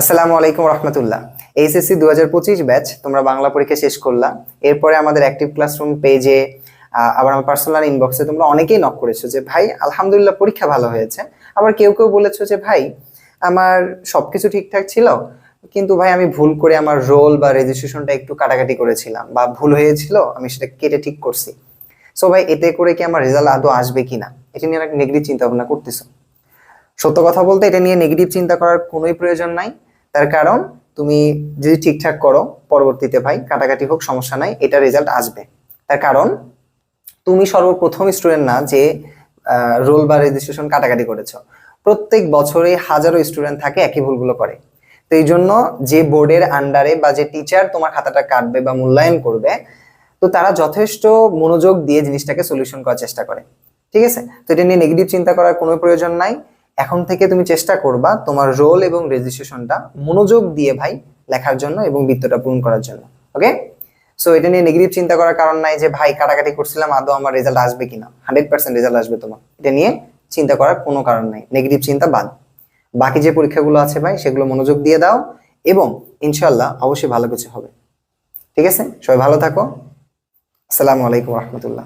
আসসালামু আলাইকুম রহমতুল্লাহ। এইচএসসি দু হাজার পঁচিশ ব্যাচ, তোমরা বাংলা পরীক্ষা শেষ করলা। এরপরে আমাদের অ্যাক্টিভ ক্লাসরুম পেজে আবার আমার পার্সোনাল ইনবক্সে তোমরা অনেকেই নক করেছ যে, ভাই, আলহামদুলিল্লাহ পরীক্ষা ভালো হয়েছে। আবার কেউ কেউ বলেছ যে, ভাই, আমার সবকিছু ঠিকঠাক ছিল, কিন্তু ভাই, আমি ভুল করে আমার রোল বা রেজিস্ট্রেশনটা একটু কাটাকাটি করেছিলাম বা ভুল হয়েছিল, আমি সেটা কেটে ঠিক করছি। সো ভাই, এতে করে কি আমার রেজাল্ট আদৌ আসবে কিনা? এটা নিয়ে অনেক নেগেটিভ চিন্তা ভাবনা করতেছো। সত্য কথা বলতে, এটা নিয়ে নেগেটিভ চিন্তা করার কোনোই প্রয়োজন নাই। তার কারণ তুমি যদি ঠিকঠাক করো, পরবর্তীতে ভাই কাটাকাটি হোক, সমস্যা নাই, এটা রেজাল্ট আসবে। তার কারণ তুমি সর্বপ্রথম স্টুডেন্ট না যে রোল বা রেজিস্ট্রেশন কাটাকাটি করেছ। প্রত্যেক বছরে হাজারো স্টুডেন্ট থাকে, একই ভুলগুলো করে। তো এই জন্য যে বোর্ডের আন্ডারে বা যে টিচার তোমার খাতাটা কাটবে বা মূল্যায়ন করবে, তো তারা যথেষ্ট মনোযোগ দিয়ে জিনিসটাকে সলিউশন করার চেষ্টা করে। ঠিক আছে? তো এটা নিয়ে নেগেটিভ চিন্তা করার কোনো প্রয়োজন নাই। এখন থেকে তুমি চেষ্টা করবা তোমার রোল এবং রেজিস্ট্রেশনটা মনোযোগ দিয়ে ভাই লেখার জন্য এবং বৃত্তটা পূরণ করার জন্য ওকে সো এটা নিয়ে নেগেটিভ চিন্তা করার কারণ নাই যে, ভাই, কাটাকাটি করছিলাম, আদৌ আমার রেজাল্ট আসবে কিনা? হান্ড্রেড পার্সেন্ট রেজাল্ট আসবে তোমার। এটা নিয়ে চিন্তা করার কোনো কারণ নাই। নেগেটিভ চিন্তা বাদ। বাকি যে পরীক্ষাগুলো আছে ভাই, সেগুলো মনোযোগ দিয়ে দাও এবং ইনশাল্লাহ অবশ্যই ভালো কিছু হবে। ঠিক আছে? সবাই ভালো থাকো। আসসালামু আলাইকুম রহমতুল্লাহ।